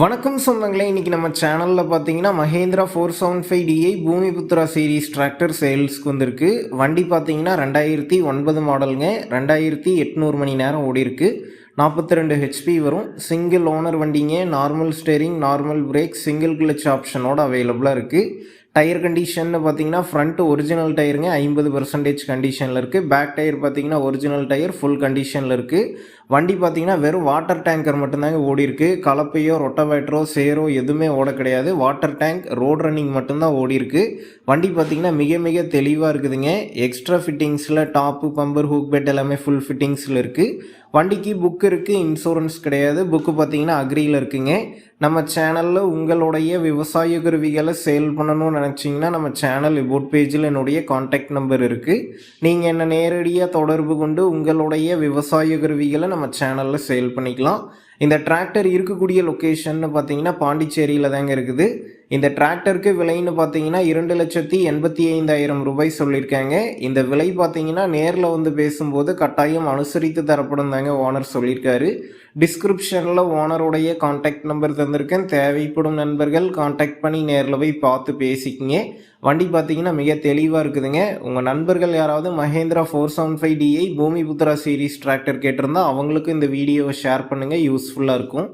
வணக்கம் சொந்தங்களே இன்றைக்கி நம்ம சேனலில் பார்த்தீங்கன்னா Mahindra four seven five DI Bhoomiputra series tractor சேல்ஸ்க்கு வந்திருக்கு. வண்டி பார்த்தீங்கன்னா ரெண்டாயிரத்தி ஒன்பது மாடலுங்க ரெண்டாயிரத்தி எட்நூறு மணி நேரம் ஓடி இருக்கு. நாற்பத்தி ரெண்டு ஹெச்பி வரும். சிங்கிள் ஓனர் வண்டிங்க. Normal steering normal brake single clutch ஆப்ஷனோட அவைலபிளாக இருக்குது டயர் கண்டிஷன் பார்த்தீங்கன்னா ஃப்ரண்ட் ஒரிஜினல் டயருங்க ஐம்பது பர்சன்டேஜ் கண்டிஷனில் இருக்குது பேக் டயர் பார்த்தீங்கன்னா ஒரிஜினல் டயர் ஃபுல் கண்டிஷனில் இருக்குது வண்டி பார்த்தீங்கன்னா வெறும் வாட்டர் டேங்கர் மட்டும்தாங்க ஓடி இருக்கு கலப்பையோ ரொட்டவேட்டரோ சேரோ எதுவுமே ஓட கிடையாது. வாட்டர் டேங்க் ரோட் ரன்னிங் மட்டும்தான் ஓடி இருக்கு வண்டி பார்த்தீங்கன்னா மிக மிக தெளிவாக இருக்குதுங்க. எக்ஸ்ட்ரா ஃபிட்டிங்ஸில் டாப்பு பம்பர் ஹூக் பெட் எல்லாமே ஃபுல் ஃபிட்டிங்ஸில் இருக்குது வண்டிக்கு புக் இருக்குது இன்சூரன்ஸ் கிடையாது. புக்கு பார்த்தீங்கன்னா அக்ரியில் இருக்குங்க. நம்ம சேனலில் உங்களுடைய விவசாய கருவிகளை சேல் பண்ணணும்னு நினச்சிங்கன்னா நம்ம சேனல் இபோட் பேஜில் என்னுடைய காண்டாக்ட் நம்பர் இருக்குது நீங்கள் என்ன நேரடியாக தொடர்பு கொண்டு உங்களுடைய விவசாய கருவிகளை நம்ம சேனலில் சேல் பண்ணிக்கலாம். இந்த டிராக்டர் இருக்கக்கூடிய லொக்கேஷன்னு பார்த்தீங்கன்னா பாண்டிச்சேரியில் தாங்க இருக்குது. இந்த டிராக்டருக்கு விலைன்னு பார்த்தீங்கன்னா இரண்டு லட்சத்தி எண்பத்தி ஐந்தாயிரம் ரூபாய் சொல்லியிருக்காங்க. இந்த விலை பார்த்தீங்கன்னா நேரில் வந்து பேசும்போது கட்டாயம் அனுசரித்து தரப்படும் தாங்க ஓனர் சொல்லியிருக்காரு. டிஸ்கிரிப்ஷனில் ஓனருடைய காண்டாக்ட் நம்பர் தந்திருக்கேன். தேவைப்படும் நண்பர்கள் காண்டாக்ட் பண்ணி நேரில் போய் பார்த்து பேசிக்கிங்க. வண்டி பார்த்தீங்கன்னா மிக தெளிவாக இருக்குதுங்க. உங்கள் நண்பர்கள் யாராவது Mahindra four seven five DI Bhoomiputra series tractor கேட்டிருந்தா அவங்களுக்கும் இந்த வீடியோவை ஷேர் பண்ணுங்கள் யூஸ்ஃபுல்லாக இருக்கும்.